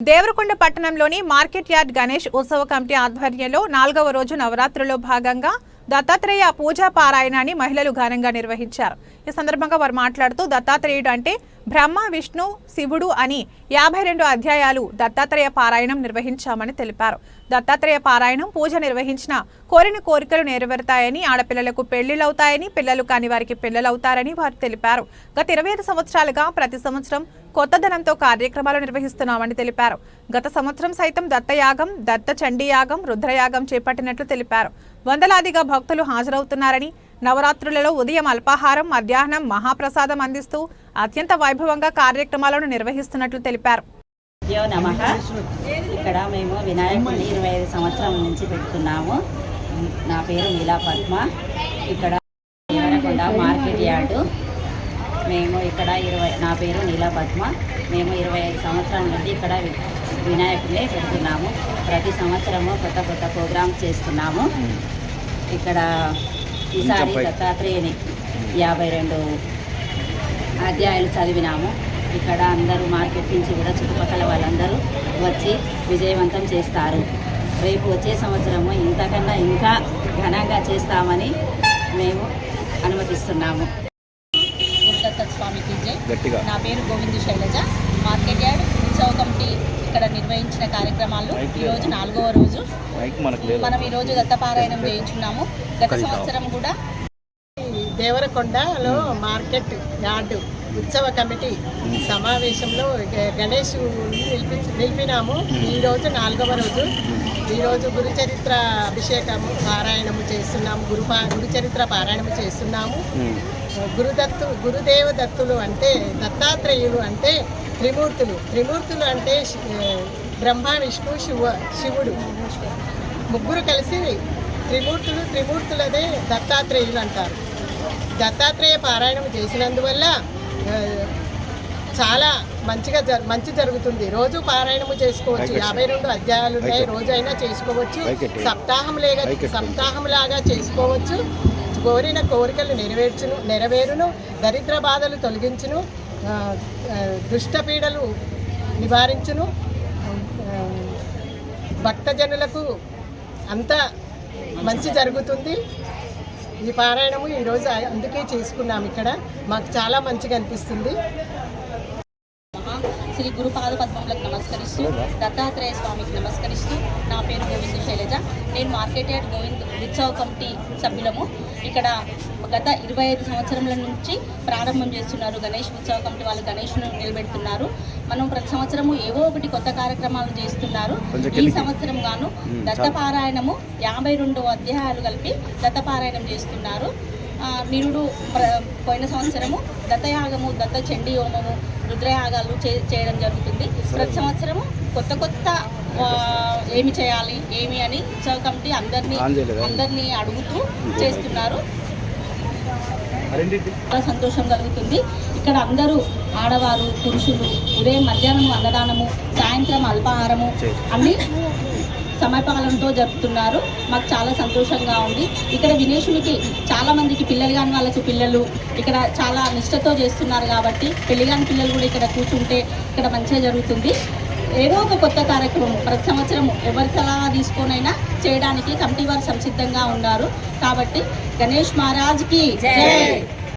దేవరకొండ పట్టణంలోని market yard Ganesh ఉత్సవ committee ఆధ్వర్యంలో నాలుగవ రోజు నవరాత్రిలో భాగంగా దత్తాత్రేయ పూజా పారాయణాన్ని మహిళలు ఘనంగా నిర్వహించారు. ఈ సందర్భంగా వారు మాట్లాడుతూ దత్తాత్రేయుడు అంటే బ్రహ్మ విష్ణు శివుడు అని యాభై రెండు అధ్యాయాలు దత్తాత్రేయ పారాయణం నిర్వహించామని తెలిపారు. దత్తాత్రేయ పారాయణం పూజ నిర్వహించిన కోరిన కోరికలు నెరవేరుతాయని ఆడపిల్లలకు పెళ్ళిళ్ళవుతాయని పిల్లలు కాని వారికి పిల్లలవుతారని వారు తెలిపారు. గత ఇరవై ఐదు సంవత్సరాలుగా ప్రతి సంవత్సరం కొత్తదనంతో కార్యక్రమాలు నిర్వహిస్తున్నామని తెలిపారు. గత సంవత్సరం సైతం దత్తయాగం దత్త చండీయాగం రుద్రయాగం చేపట్టినట్లు తెలిపారు. వందలాదిగా భక్తులు హాజరవుతున్నారని నవరాత్రులలో ఉదయం అల్పాహారం మధ్యాహ్నం మహాప్రసాదం అందిస్తూ అత్యంత వైభవంగా కార్యక్రమాలను నిర్వహిస్తున్నట్లు తెలిపారు. యో నమ. ఇక్కడ మేము వినాయకుడిని ఇరవై ఐదు సంవత్సరం నుంచి పెడుతున్నాము. నా పేరు నీలా పద్మ. ఇక్కడ దేవరకొండ మార్కెట్ యార్డు. మేము ఇక్కడ ఇరవై నా పేరు నీలా పద్మ. మేము ఇరవై ఐదు సంవత్సరాల నుండి ఇక్కడ వినాయకుడిని పెడుతున్నాము. ప్రతి సంవత్సరము కొత్త కొత్త ప్రోగ్రామ్స్ చేస్తున్నాము. ఇక్కడ ఈసారి దత్తాత్రేయుని యాభై రెండు అధ్యాయాలు చదివినాము. ఇక్కడ అందరూ మార్కెట్ నుంచి కూడా చుట్టుపక్కల వాళ్ళందరూ వచ్చి విజయవంతం చేస్తారు. రేపు వచ్చే సంవత్సరము ఇంతకన్నా ఇంకా ఘనంగా చేస్తామని మేము అనుమతిస్తున్నాము. గురుదత్త స్వామికి జై. గట్టిగా. నా పేరు గోవిందు శైలజ. మార్కెట్ యార్డ్ ఉత్సవ కమిటీ ఇక్కడ నిర్వహించిన కార్యక్రమాలు ఈరోజు నాలుగవ రోజు. మైక్ మనకు లేదు. మనం ఈరోజు దత్తపారాయణం చేయించున్నాము. గత సంవత్సరం కూడా దేవరకొండలో మార్కెట్ యార్డు ఉత్సవ కమిటీ సమావేశంలో గ- గణేష్ నిలిపి నిలిపినాము. ఈరోజు నాలుగవ రోజు. ఈరోజు గురుచరిత్ర అభిషేకము పారాయణము చేస్తున్నాము. గురు గురుచరిత్ర పారాయణము చేస్తున్నాము. గురుదత్తు గురుదేవ దత్తులు అంటే దత్తాత్రేయులు అంటే త్రిమూర్తులు. త్రిమూర్తులు అంటే బ్రహ్మ విష్ణు శివ శివుడు. ముగ్గురు కలిసి త్రిమూర్తులు త్రిమూర్తులదే దత్తాత్రేయులు అంటారు. దత్తాత్రేయ పారాయణం చేసినందువల్ల చాలా మంచిగా జరు మంచి జరుగుతుంది. రోజు పారాయణము చేసుకోవచ్చు. యాభై రెండు అధ్యాయాలు ఉన్నాయి. రోజైనా చేసుకోవచ్చు. సప్తాహం లేగా పైకెత్తి. సప్తాహం లాగా చేసుకోవచ్చు. కోరిన కోరికలు నెరవేర్చును నెరవేరును దరిద్ర బాధలు తొలగించును ఆ, ఆ, దుష్ట పీడలు నివారించును భక్తజనులకు అంతా మంచి జరుగుతుంది. ఈ పారాయణము ఈరోజు అందుకే చేసుకున్నాం ఇక్కడ. మాకు చాలా మంచిగా అనిపిస్తుంది. శ్రీ గురుపాద పద్మములకు నమస్కరిస్తూ దత్తాత్రేయ స్వామికి నమస్కరిస్తూ నా పేరు గోవింద శైలజ. నేను మార్కెట్ యార్డ్ గోవింద్ ఉత్సవ కమిటీ సభ్యులము. ఇక్కడ గత ఇరవై ఐదు సంవత్సరముల నుంచి ప్రారంభం చేస్తున్నారు గణేష్. ఉత్సవ కమిటీ వాళ్ళు గణేష్ను నిలబెడుతున్నారు. మనం ప్రతి సంవత్సరము ఏవో ఒకటి కొత్త కార్యక్రమాలు చేస్తున్నారు. ఈ. సంవత్సరం గాను దత్తపారాయణము యాభై రెండు అధ్యాయాలు కలిపి దత్తపారాయణం చేస్తున్నారు. నిరుడు ప్ర- పోయిన సంవత్సరము దత్తయాగము దత్త చండీ హోమము రుద్రయాగాలు చే చేయడం జరుగుతుంది. ప్రతి సంవత్సరము కొత్త కొత్త ఏమి చేయాలి ఏమి అని ఉత్సవ కమిటీ అందరినీ? అందరినీ అడుగుతూ చేస్తున్నారు. చాలా సంతోషం కలుగుతుంది. ఇక్కడ అందరూ ఆడవారు పురుషులు ఉదయం మధ్యాహ్నం అన్నదానము సాయంత్రం అల్పాహారము అన్ని సమయపాలనతో జరుపుతున్నారు. మాకు చాలా సంతోషంగా ఉంది. ఇక్కడ వినేశునికి చాలా మందికి పిల్లలు కాని వాళ్ళకి పిల్లలు ఇక్కడ చాలా నిష్ఠతో చేస్తున్నారు కాబట్టి పెళ్ళి కాని పిల్లలు కూడా ఇక్కడ కూర్చుంటే ఇక్కడ మంచిగా జరుగుతుంది. ఏదో ఒక కొత్త కార్యక్రమం. ప్రతి సంవత్సరం ఎవరి సలహా తీసుకొనైనా చేయడానికి కమిటీ వారు సంసిద్ధంగా ఉన్నారు. కాబట్టి గణేష్ మహారాజ్కి జై.